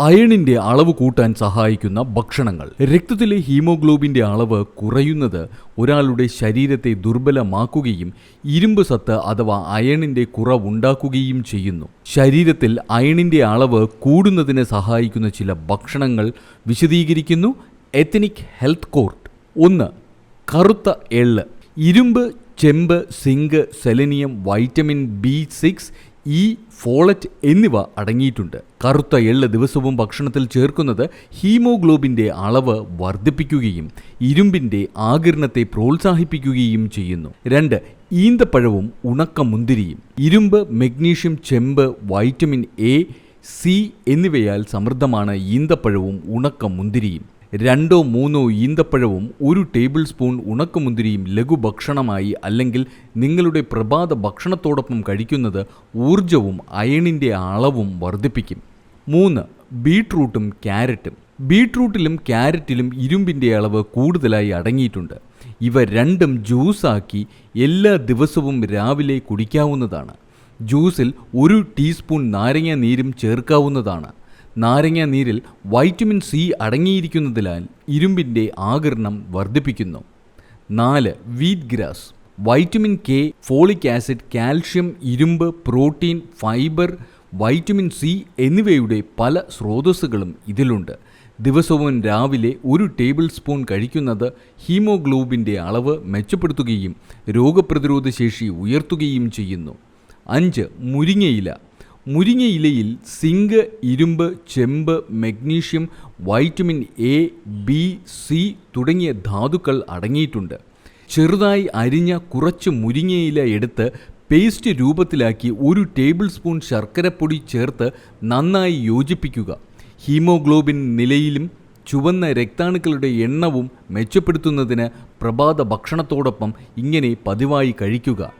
അയണിന്റെ അളവ് കൂട്ടാൻ സഹായിക്കുന്ന ഭക്ഷണങ്ങൾ. രക്തത്തിലെ ഹീമോഗ്ലോബിന്റെ അളവ് കുറയുന്നത് ഒരാളുടെ ശരീരത്തെ ദുർബലമാക്കുകയും ഇരുമ്പ് സത്ത് അഥവാ അയണിന്റെ കുറവുണ്ടാക്കുകയും ചെയ്യുന്നു. ശരീരത്തിൽ അയണിന്റെ അളവ് കൂടുന്നതിന് സഹായിക്കുന്ന ചില ഭക്ഷണങ്ങൾ വിശദീകരിക്കുന്നു. എത്തനിക് ഹെൽത്ത് കോർട്ട് ഒന്ന് കറുത്ത എള്ള്. ഇരുമ്പ് ചെമ്പ് zinc selenium vitamin B six E folate എന്നിവ അടങ്ങിയിട്ടുണ്ട്. കറുത്ത എള്ള് ദിവസവും ഭക്ഷണത്തിൽ ചേർക്കുന്നത് ഹീമോഗ്ലോബിന്റെ അളവ് വർദ്ധിപ്പിക്കുകയും ഇരുമ്പിന്റെ ആകിരണത്തെ പ്രോത്സാഹിപ്പിക്കുകയും ചെയ്യുന്നു. രണ്ട് ഈന്തപ്പഴവും ഉണക്കമുന്തിരിയും. ഇരുമ്പ് മഗ്നീഷ്യം ചെമ്പ് വൈറ്റമിൻ എ സി എന്നിവയാൽ സമൃദ്ധമാണ് ഈന്തപ്പഴവും ഉണക്കമുന്തിരിയും. രണ്ടോ മൂന്നോ ഈന്തപ്പഴവും ഒരു ടേബിൾ സ്പൂൺ ഉണക്കമുന്തിരിയും ലഘുഭക്ഷണമായി അല്ലെങ്കിൽ നിങ്ങളുടെ പ്രഭാത ഭക്ഷണത്തോടൊപ്പം കഴിക്കുന്നത് ഊർജവും അയണിന്റെ അളവും വർദ്ധിപ്പിക്കും. മൂന്ന് ബീട്രൂട്ടും ക്യാരറ്റും. ബീട്രൂട്ടിലും ക്യാരറ്റിലും ഇരുമ്പിന്റെ അളവ് കൂടുതലായി അടങ്ങിയിട്ടുണ്ട്. ഇവ രണ്ടും ജ്യൂസാക്കി എല്ലാ ദിവസവും രാവിലെ കുടിക്കാവുന്നതാണ്. ജ്യൂസിൽ ഒരു ടീസ്പൂൺ നാരങ്ങ നീരും ചേർക്കാവുന്നതാണ്. നാരങ്ങ നീരിൽ വൈറ്റമിൻ സി അടങ്ങിയിരിക്കുന്നതിനാൽ ഇരുമ്പിന്റെ ആകിരണം വർദ്ധിപ്പിക്കുന്നു. നാല് wheat grass. Vitamin K folic acid calcium ഇരുമ്പ് പ്രോട്ടീൻ ഫൈബർ വൈറ്റമിൻ സി എന്നിവയുടെ പല സ്രോതസ്സുകളും ഇതിലുണ്ട്. ദിവസവും രാവിലെ ഒരു ടേബിൾ സ്പൂൺ കഴിക്കുന്നത് ഹീമോഗ്ലോബിന്റെ അളവ് മെച്ചപ്പെടുത്തുകയും രോഗപ്രതിരോധ ശേഷി ഉയർത്തുകയും ചെയ്യുന്നു. അഞ്ച് മുരിങ്ങയില. മുരിങ്ങയിലയിൽ സിങ്ക് ഇരുമ്പ് ചെമ്പ് magnesium vitamin A B C തുടങ്ങിയ ധാതുക്കൾ അടങ്ങിയിട്ടുണ്ട്. ചെറുതായി അരിഞ്ഞ കുറച്ച് മുരിങ്ങയില എടുത്ത് പേസ്റ്റ് രൂപത്തിലാക്കി ഒരു ടേബിൾ സ്പൂൺ ശർക്കരപ്പൊടി ചേർത്ത് നന്നായി യോജിപ്പിക്കുക. ഹീമോഗ്ലോബിൻ നിലയിലും ചുവന്ന രക്താണുക്കളുടെ എണ്ണവും മെച്ചപ്പെടുത്തുന്നതിന് പ്രഭാത ഭക്ഷണത്തോടൊപ്പം ഇങ്ങനെ പതിവായി കഴിക്കുക.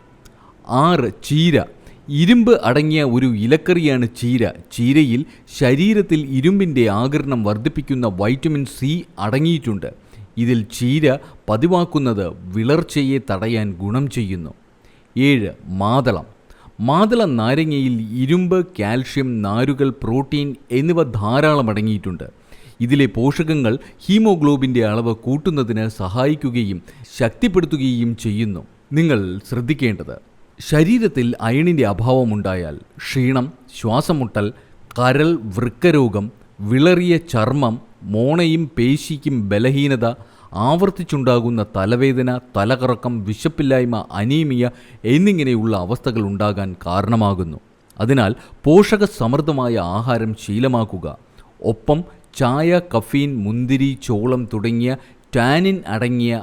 ആറ് ചീര ഇരുമ്പ് അടങ്ങിയ ഒരു ഇലക്കറിയാണ് ചീര. ചീരയിൽ ശരീരത്തിൽ ഇരുമ്പിന്റെ ആകിരണം വർദ്ധിപ്പിക്കുന്ന വൈറ്റമിൻ സി അടങ്ങിയിട്ടുണ്ട്. ഇതിൽ ചീര പതിവാക്കുന്നത് വിളർച്ചയെ തടയാൻ ഗുണം ചെയ്യുന്നു. ഏഴ് മാതളം. മാതള നാരങ്ങയിൽ ഇരുമ്പ് കാൽഷ്യം നാരുകൾ പ്രോട്ടീൻ എന്നിവ ധാരാളം അടങ്ങിയിട്ടുണ്ട്. ഇതിലെ പോഷകങ്ങൾ ഹീമോഗ്ലോബിന്റെ അളവ് കൂട്ടുന്നതിന് സഹായിക്കുകയും ശക്തിപ്പെടുത്തുകയും ചെയ്യുന്നു. നിങ്ങൾ ശ്രദ്ധിക്കേണ്ടത് ശരീരത്തിൽ അയണിന്റെ അഭാവമുണ്ടായാൽ ക്ഷീണം ശ്വാസമുട്ടൽ കരൾ വൃക്കരോഗം വിളറിയ ചർമ്മം മോണയും പേശിക്കും ബലഹീനത ആവർത്തിച്ചുണ്ടാകുന്ന തലവേദന തലകറക്കം വിശപ്പില്ലായ്മ അനീമിയ എന്നിങ്ങനെയുള്ള അവസ്ഥകൾ ഉണ്ടാകാൻ കാരണമാകുന്നു. അതിനാൽ പോഷക സമൃദ്ധമായ ആഹാരം ശീലമാക്കുക. ഒപ്പം ചായ കഫീൻ മുന്തിരി ചോളം തുടങ്ങിയ ടാനിൻ അടങ്ങിയ